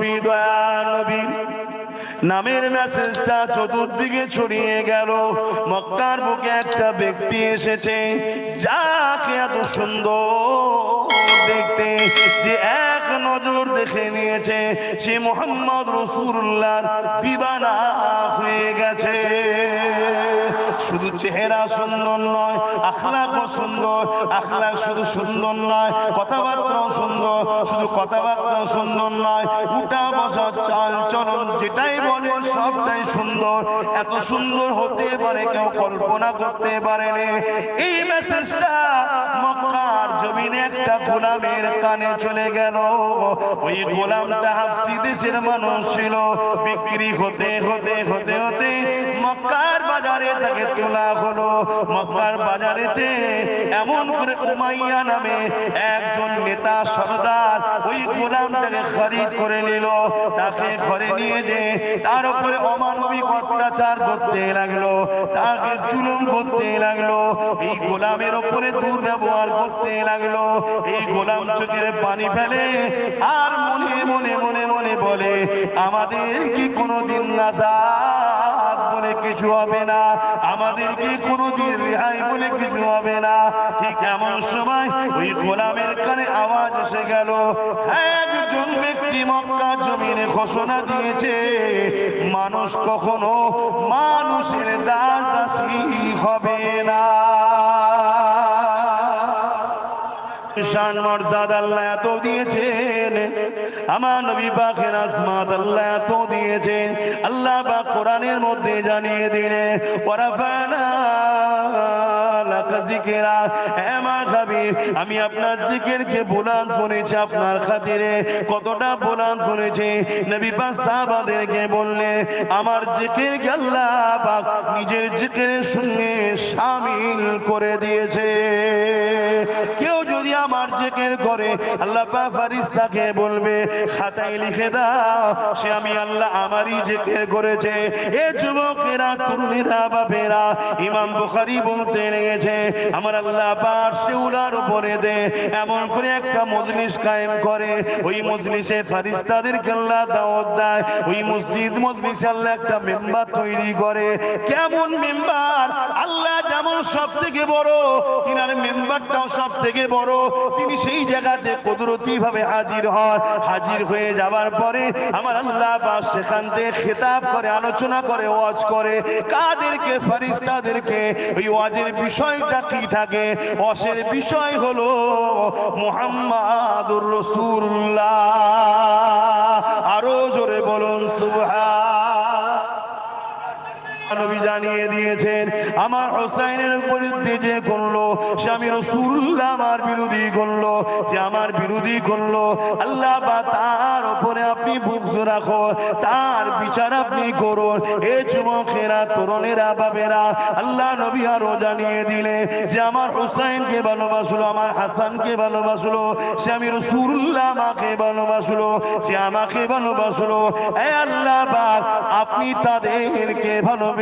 নবী, দয়া নবী। নামের মেসেজটা চতুর্দিকে ছড়িয়ে গেল। মক্কার বুকে একটা ব্যক্তি এসেছে, যাকে এত সুন্দর দেখতে যে এক নজর দেখে নিয়েছে, সে মোহাম্মদ রসুল্লাহ দিবানা হয়ে গেছে। শুধু চেহারা সুন্দর নয়, আখলাকও সুন্দর, আখলাক শুধু সুন্দর নয়, কথাবার্তাও সুন্দর শুধু কথাবার্তা সুন্দর নয় উঠা বসা চাল চলন যেটাই বলে সবটাই সুন্দর। এত সুন্দর হতে পারে কেউ কল্পনা করতে পারেনি। এই মেসেজটা মক্কার জমিনে একটা গোলামের কানে চলে গেল। ওই গোলামটা হাফসি দেশের মানুষ ছিল। বিক্রি হতে হতে হতে হতে মক্কার বাজারে তাকে তোলা হলো। মক্কার বাজারেতে এমন করে উমাইয়া নামে একজন নেতা সর্দার ওই গোলামটাকে খরিদ করে নিল। তাকে ঘরে নিয়ে যে তার উপরে অমানবিক অত্যাচার করতে লাগল। তাকে জুলুম করতে লাগল। এই গোলামের উপরে দুর্ব্যবহার করতে লাগল এই গোলাম চোখের পানি ফেলে আর মনে মনে মনে মনে বলে, আমাদের কি কোনোদিন নাজাদ বলে কিছু হবে না? আমাদের কি কোনোদিন রেহাই বলে কিছু হবে না? ঠিক এমন সময় ওই গোলামের কানে আওয়াজ এসে গেল। একজন ব্যক্তি মক্কা জমিনে ঘোষণা দিয়েছে, মানুষ কখনো মানুষের দাস দাসী হবে না। শান মর্যাদা আল্লাহ এত দিয়েছেন। আমার নবী পাখের আসমাত আল্লাহ এত দিয়েছেন। আল্লাহ বা কোরআনের মধ্যে জানিয়ে দিলে জিকেরা হাবিব, আমি আপনার জিকেরকে বোলান করেছি আপনার খাতিরে। কতটা বোলান করেছি নবী পাক সাহাবাদেরকে বললেন, আমার জিকেরকে আল্লাহ পাক নিজের জিকেরের সঙ্গে শামিল করে দিয়েছে। যদি আমার জেকের করে আল্লাহ ফারিস্তাকে বলবে, খাতায় লিখে দাও, সে আমি আল্লাহ আমারই জেকের করেছে এ যুবকেরা, তরুণীরা, বাপেরা, ইমাম বুখারী বলতে লেগেছে, আমার আল্লাহ পাক শিউলার উপরে দে, এমন করে একটা মজলিস কায়েম করে। ওই মজলিসে ফারিস্তাদেরকে আল্লাহ দাওয়াত দেয়, ওই মসজিদ মজলিসে আল্লাহ একটা মেম্বার তৈরি করে। কেমন মেম্বার? আল্লাহ যেমন সব থেকে বড়, তিনার মেম্বারটাও সব থেকে বড়, তিনি সেই জায়গাতে কুদরতি ভাবে হাজির হন। হাজির হয়ে যাবার পরে আমার আল্লাহ সেখান থেকে খেতাব করে, আলোচনা করে, ওয়াজ করে। কাদেরকে ফারিস্তাদেরকে ওই ওয়াজের বিষয়টা কি থাকে? ওয়াজের বিষয় হলো মুহাম্মাদুর রাসূলুল্লাহ। আরও জোরে বলুন, সুবহান। নবী জানিয়ে দিয়েছেন, আমার হোসাইনের বিরুদ্ধে যে করল সে আমি আমার বিরোধী করল যে আমার বিরোধী করল আল্লাহ বা তার উপরে আপনি বুঝ রাখো তার বিচার আপনি করুন। এ যুবকেরা তরুণেরা বাবেরা আল্লাহ নবী আরও জানিয়ে দিলে যে আমার হোসাইনকে ভালোবাসলো, আমার হাসানকে ভালোবাসলো, সে আমি রসুল্লাহ আমাকে ভালোবাসলো যে আমাকে ভালোবাসলো। এ আল্লাহ বাপ আপনি তাদেরকে ভালোবেসে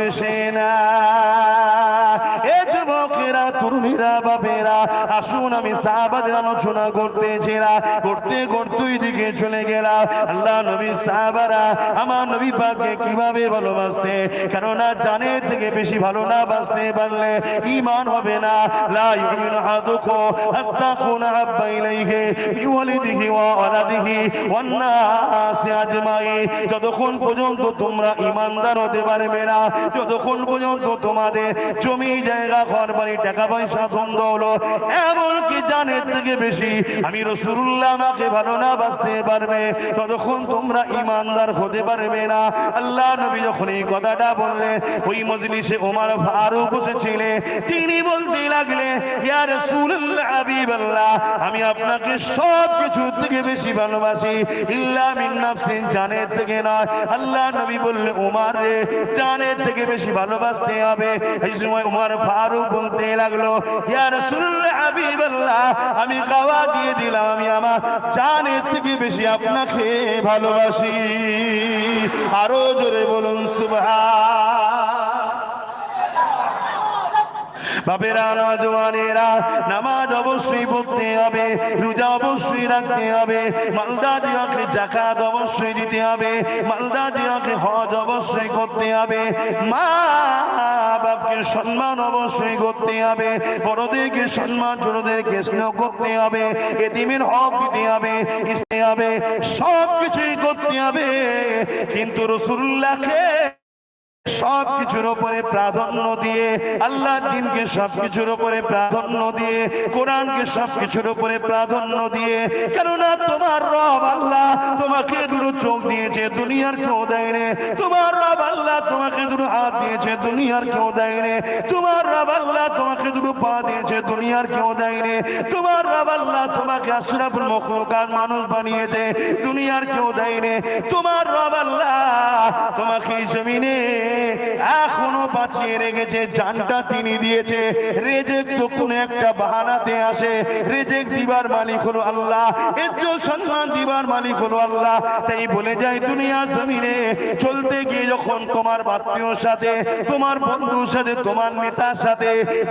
না। এ যুবকেরা তরুণীরা, বাপেরা, আসুন আমি সাহাবাদের আলোচনা করতেছিলাম করতে করতেই দিকে চলে গেলাম। আল্লাহ নবী সাহাবারা আমার নবী পাককে কীভাবে ভালোবাসতে? কেননা জানে থেকে বেশি ভালো না বাঁচতে পারলে ইমান হবে না। হাত্তা ওয়া যতক্ষণ পর্যন্ত তোমরা ইমানদার হতে পারবে না, যতক্ষণ পর্যন্ত তোমাদের জমি, জায়গা ঘর বাড়ি টাকা পয়সা ধন দৌলত এমনকি জানের থেকে বেশি? আমি রসুল্লাহ আমাকে ভালো না বাঁচতে পারবে। ততক্ষণ তোমরা ইমানদার হতে পারবে না। আল্লাহ নবী যখন এই কথাটা বললেন, ওই মজলিসে ওমার ফারুক বসেছিলেন। তিনি বলতে লাগলেন, ইয়া রাসূলুল্লাহ হাবিবাল্লাহ, আমি আপনাকে সব কিছু থেকে বেশি ভালোবাসি। ইল্লা মিন নাফসিন, জানের থেকে নয়। আল্লাহ নবী বললেন, ওমার রে, জানের থেকে বেশি ভালোবাসতে হবে। এই সময় ওমার ফারুক বলতে লাগল। রাসূলুল্লাহ, হাবিবাল্লাহ, আমি গাওয়া দিয়ে দিলাম, আমি আমার জানের থেকে বেশি আপনাকে ভালোবাসি। আরও জোরে বলুন, সুবহান। বাপেরা নজওয়ানেরা নামাজ অবশ্যই পড়তে হবে, রোজা অবশ্যই রাখতে হবে, মালদা দিয়াকে জাকাত অবশ্যই দিতে হবে, মালদা দিয়াকে হজ অবশ্যই করতে হবে মা বাপকে সম্মান অবশ্যই করতে হবে, বড়দেরকে সম্মান, ছোটদেরকে স্নেহ করতে হবে, এতিমের হক দিতে হবে হবে সব কিছুই করতে হবে, কিন্তু রসুল্লাহকে সব কিছুর উপরে প্রাধান্য দিয়ে আল্লাহ দিনকে সব কিছুর উপরে প্রাধান্য দিয়ে, কোরআনকে সব কিছুর উপরে প্রাধান্য দিয়ে। কেননা তোমার রব আল্লাহ তোমাকে দুটো চোখ দিয়েছে, দুনিয়ার কেউ দেয়নি তোমার রব আল্লাহ তোমাকে দুটো হাত দিয়েছে, দুনিয়ার কেউ তোমার রব আল্লাহ তোমাকে দুটো পা দিয়েছে, দুনিয়ার কেউ তোমার রব আল্লাহ তোমাকে মানুষ বানিয়েছে, দুনিয়ার কেউ দেয়নি তোমার রব আল্লাহ তোমাকে জমিনে এখনও বাঁচিয়ে রেখেছে, জানটা তিনি দিয়েছে। রেজেক তো কোনো একটা বাহানাতে আসে। রেজেক দিবার মালিক হলো আল্লাহ, ইজ্জত, সম্মান দিবার মালিক হলো আল্লাহ। তাই বলে যায় দুনিয়া জমিনে চলতে গিয়ে যখন তোমার আত্মীয়র সাথে, তোমার বন্ধুর সাথে, তোমার নেতার সাথে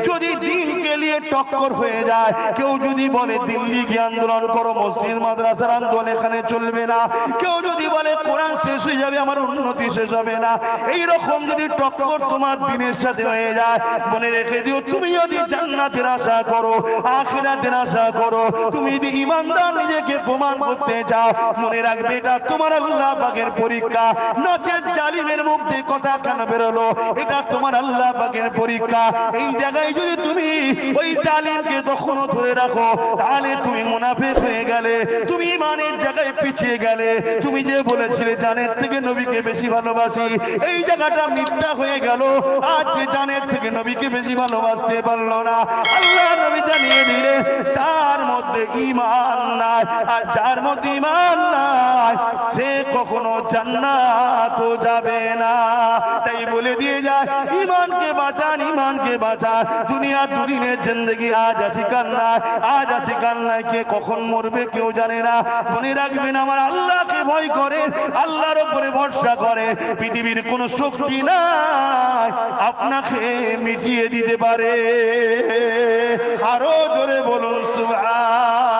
যদি দিনকে নিয়ে টক্কর হয়ে যায়, কেউ যদি বলে দিল্লি গিয়ে আন্দোলন করো, মসজিদ, মাদ্রাসার আন্দোলন এখানে চলবে না। কেউ যদি বলে, কোরআন শেষ হয়ে যাবে, আমার উন্নতি শেষ হবে না। এই রকম যদি টক্কর তোমার দিনের সাথে হয়ে যায়, মনে রেখে দিও, তুমি যদি জান্নাতের আশা করো, আখিরাতের আশা করো, তুমি যদি ইমানদার নিজেকে প্রমাণ করতে চাও, মনে রাখবে এটা তোমার আল্লাহ পাকের পরীক্ষা। নচেত জালিমের মধ্যে কথা কেন বেরোলো? এটা তোমার আল্লাহ পাকের পরীক্ষা। এই জায়গায় যদি তুমি ওই জালিমকে তখনও ধরে রাখো, তাহলে তুমি মুনাফিক হয়ে গেলে, তুমি ইমানের জায়গায় পিছিয়ে গেলে। তুমি যে বলেছিলে, জানের থেকে নবীকে বেশি ভালোবাসি, এই জায়গাটা মিথ্যা হয়ে গেল। আজ যে জানের থেকে নবীকে বেশি ভালোবাসতে পারল না, আল্লাহ নবী জানিয়ে দিলে তার মধ্যে ইমান নাই। আর যার মধ্যে ইমান নাই, সে কখনো জান্নাত যাবে না। তাই বলে দিয়ে যায়, ইমানকে বাঁচান ইমানকে বাঁচান। দুনিয়া দুদিনের জিন্দগি, আজ আছে কান্নায়, আজ আছে কান্নায়। কে কখন মরবে কেউ জানে না। মনে রাখবেন, আমার আল্লাহকে ভয় করে আল্লাহর উপরে ভরসা করে পৃথিবীর কোনো শক্তি নাই, আপনাকে মিটিয়ে দিতে পারে। আরও জোরে বলুন, সুবহান।